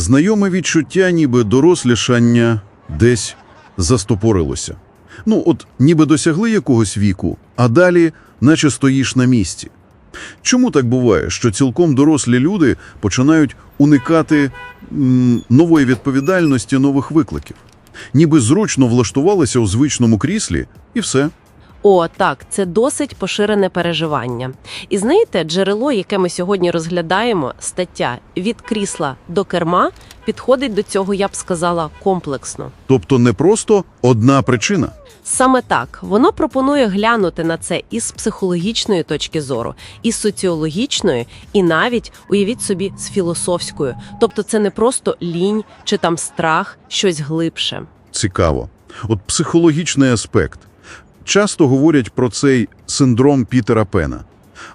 Знайоме відчуття, ніби дорослішання десь застопорилося. Ну, от ніби досягли якогось віку, а далі наче стоїш на місці. Чому так буває, що цілком дорослі люди починають уникати м, нової відповідальності, нових викликів? Ніби зручно влаштувалися у звичному кріслі, і все. О, так, це досить поширене переживання. І знаєте, джерело, яке ми сьогодні розглядаємо, стаття від крісла до керма, підходить до цього, я б сказала, комплексно. Тобто не просто одна причина. Саме так воно пропонує глянути на це із психологічної точки зору, із соціологічної, і навіть уявіть собі з філософською. Тобто, це не просто лінь чи там страх, щось глибше. Цікаво. От психологічний аспект. Часто говорять про цей синдром Пітера Пена.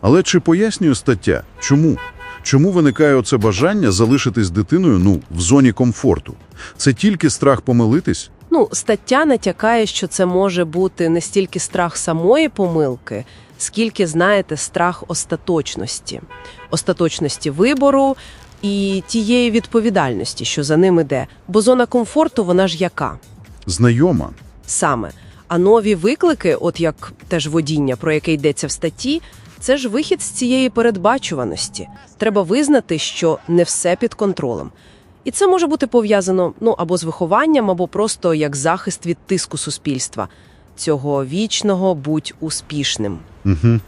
Але чи пояснює стаття, чому? Чому виникає оце бажання залишитись дитиною ну, в зоні комфорту? Це тільки страх помилитись? Ну, стаття натякає, що це може бути не стільки страх самої помилки, скільки, знаєте, страх остаточності, остаточності вибору і тієї відповідальності, що за ним іде. Бо зона комфорту, вона ж яка? Знайома. Саме. А нові виклики, от як теж водіння, про яке йдеться в статті, це ж вихід з цієї передбачуваності. Треба визнати, що не все під контролем. І це може бути пов'язано ну або з вихованням, або просто як захист від тиску суспільства, цього вічного будь успішним. Угу.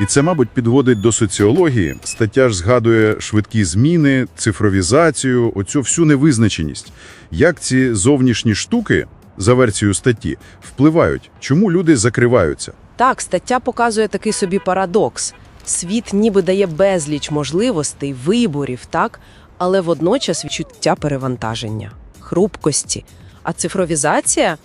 І це, мабуть, підводить до соціології. Стаття ж згадує швидкі зміни, цифровізацію, оцю всю невизначеність. Як ці зовнішні штуки, за версією статті, впливають? Чому люди закриваються? Так, стаття показує такий собі парадокс. Світ ніби дає безліч можливостей, виборів, так, але водночас відчуття перевантаження, хрупкості. А цифровізація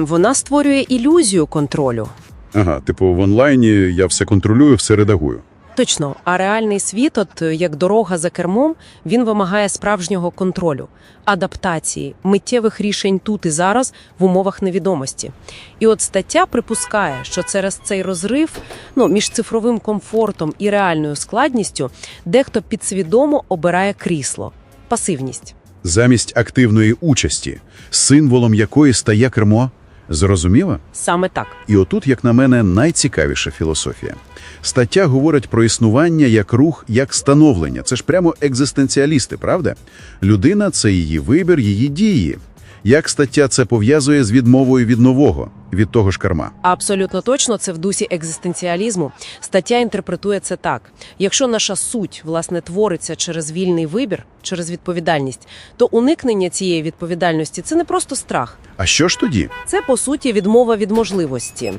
вона створює ілюзію контролю. Ага, типу в онлайні я все контролюю, все редагую. Точно, а реальний світ, от е, як дорога за кермом, він вимагає справжнього контролю, адаптації, миттєвих рішень тут і зараз в умовах невідомості. І от стаття припускає, що через цей розрив ну, між цифровим комфортом і реальною складністю дехто підсвідомо обирає крісло, пасивність. Замість активної участі, символом якої стає кермо. Зрозуміло? Саме так. І отут, як на мене, найцікавіша філософія. Стаття говорить про існування як рух, як становлення. Це ж прямо екзистенціалісти, правда? Людина – це її вибір, її дії. Як стаття це пов'язує з відмовою від нового, від того ж карма? Абсолютно точно, це в дусі екзистенціалізму. Стаття інтерпретує це так: якщо наша суть власне твориться через вільний вибір, через відповідальність, то уникнення цієї відповідальності це не просто страх, А що ж тоді? це по суті відмова від можливості.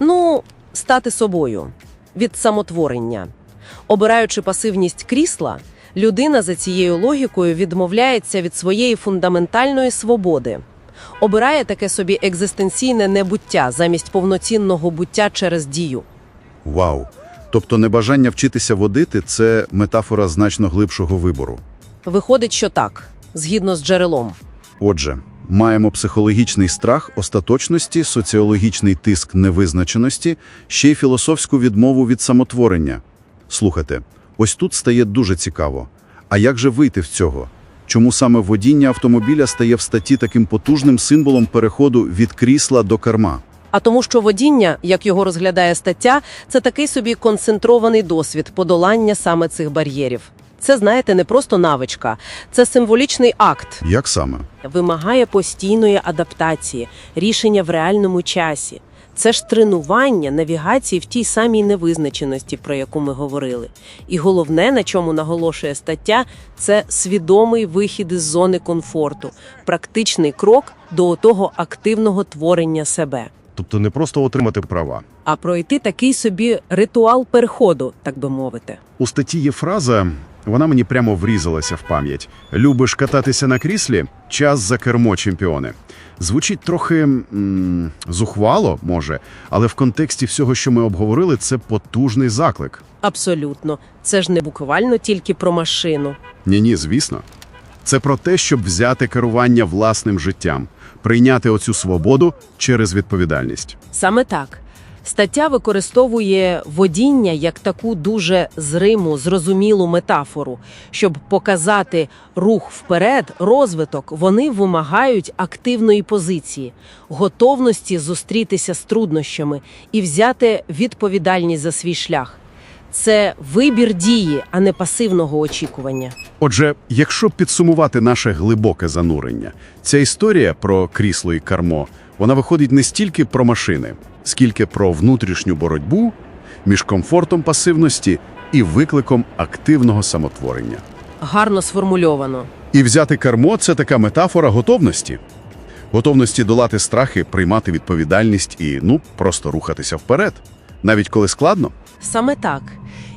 Ну, стати собою від самотворення. Обираючи пасивність крісла, людина за цією логікою відмовляється від своєї фундаментальної свободи. Обирає таке собі екзистенційне небуття замість повноцінного буття через дію. Вау! Тобто небажання вчитися водити – це метафора значно глибшого вибору. Виходить, що так, згідно з джерелом. Отже, маємо психологічний страх остаточності, соціологічний тиск невизначеності, ще й філософську відмову від самотворення. Слухайте, ось тут стає дуже цікаво. А як же вийти в цього? Чому саме водіння автомобіля стає в статті таким потужним символом переходу від крісла до керма? А тому, що водіння, як його розглядає стаття, це такий собі концентрований досвід подолання саме цих бар'єрів. Це, знаєте, не просто навичка, це символічний акт, Як саме? вимагає постійної адаптації, рішення в реальному часі. Це ж тренування навігації в тій самій невизначеності, про яку ми говорили. І головне, на чому наголошує стаття, це свідомий вихід із зони комфорту, практичний крок до того активного творення себе. Тобто не просто отримати права. а пройти такий собі ритуал переходу, так би мовити. У статті є фраза, вона мені прямо врізалася в пам'ять. Любиш кататися на кріслі? Час за кермо, чемпіони. Звучить трохи м, зухвало, може, але в контексті всього, що ми обговорили, це потужний заклик. Абсолютно, це ж не буквально тільки про машину. Ні, ні, звісно. Це про те, щоб взяти керування власним життям, прийняти оцю свободу через відповідальність. Саме так. Стаття використовує водіння як таку дуже зриму, зрозумілу метафору. Щоб показати рух вперед, розвиток, вони вимагають активної позиції, готовності зустрітися з труднощами і взяти відповідальність за свій шлях. Це вибір дії, а не пасивного очікування. Отже, якщо підсумувати наше глибоке занурення, ця історія про крісло і кармо, вона виходить не стільки про машини, скільки про внутрішню боротьбу між комфортом пасивності і викликом активного самотворення. Гарно сформульовано. І взяти кермо – це така метафора готовності. Готовності долати страхи, приймати відповідальність і, ну, просто рухатися вперед. Навіть коли складно. Саме так.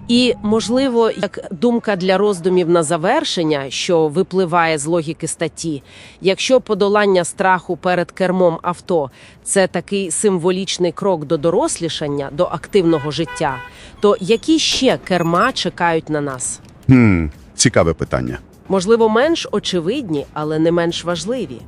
І, можливо, як думка для роздумів на завершення, що випливає з логіки статті, якщо подолання страху перед кермом авто це такий символічний крок до дорослішання, до активного життя, то які ще керма чекають на нас? Хм, цікаве питання. Можливо, менш очевидні, але не менш важливі.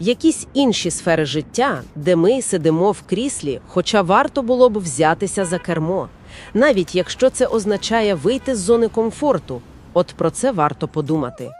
Якісь інші сфери життя, де ми сидимо в кріслі, хоча варто було б взятися за кермо, навіть якщо це означає вийти з зони комфорту. От про це варто подумати.